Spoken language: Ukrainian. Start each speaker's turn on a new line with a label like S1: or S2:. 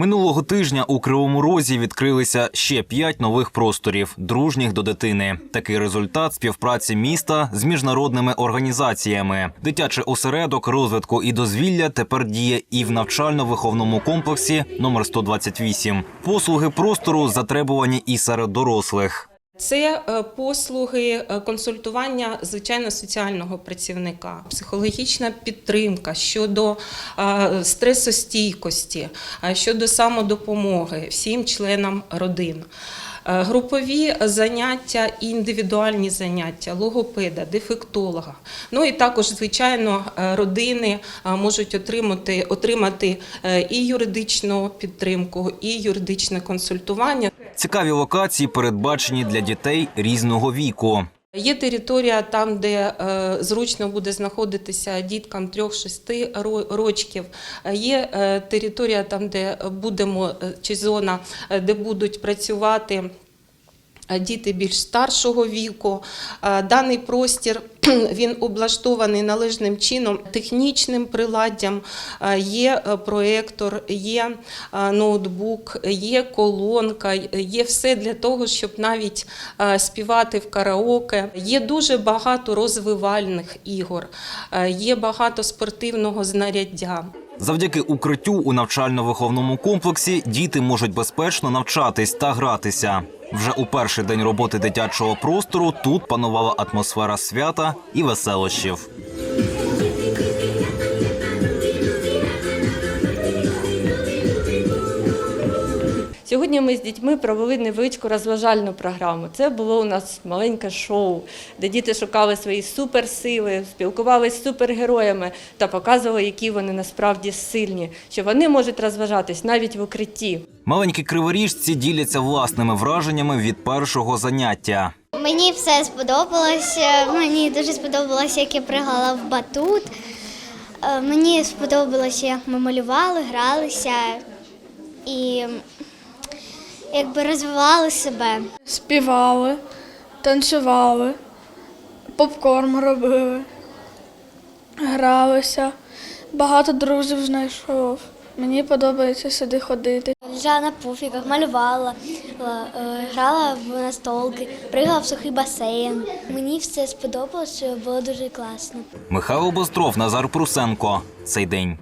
S1: Минулого тижня у Кривому Розі відкрилися ще п'ять нових просторів, дружніх до дитини. Такий результат співпраці міста з міжнародними організаціями. Дитячий осередок розвитку і дозвілля тепер діє і в навчально-виховному комплексі номер 128. Послуги простору затребувані і серед дорослих.
S2: Це е, послуги е, консультування звичайно соціального працівника, психологічна підтримка щодо е, стресостійкості, щодо самодопомоги всім членам родин. Групові заняття і індивідуальні заняття логопеда, дефектолога. Ну і також, звичайно, родини можуть отримати, отримати і юридичну підтримку, і юридичне консультування.
S1: Цікаві локації передбачені для дітей різного віку.
S2: Є територія там, де е, зручно буде знаходитися діткам 3-6 рочків. Є е, територія там, де будемо, е, чи зона, де будуть працювати. Е, Діти більш старшого віку. Е, Даний простір він облаштований належним чином технічним приладдям. Е, Є проектор, є ноутбук, є колонка, є все для того, щоб навіть співати в караоке. Є дуже багато розвивальних ігор, є багато спортивного знаряддя.
S1: Завдяки укриттю у навчально-виховному комплексі діти можуть безпечно навчатись та гратися. Вже у перший день роботи дитячого простору тут панувала атмосфера свята і веселощів.
S3: Сьогодні ми з дітьми провели невеличку розважальну програму. Це було у нас маленьке шоу, де діти шукали свої суперсили, спілкувалися з супергероями та показували, які вони насправді сильні, що вони можуть розважатись навіть в укритті.
S1: Маленькі криворіжці діляться власними враженнями від першого заняття.
S4: Мені все сподобалося. Мені дуже сподобалося, як я пригала в батут. Е, Мені сподобалося, як ми малювали, гралися і якби розвивали себе.
S5: співали, танцювали, попкорн робили, гралися. Багато друзів знайшов. Мені подобається сюди ходити.
S4: Лежала на пуфіках, малювала, е, грала в настолки, пригала в сухий басейн. Мені все сподобалося, було дуже класно.
S1: Михайло Бостров, Назар Прусенко. Цей день.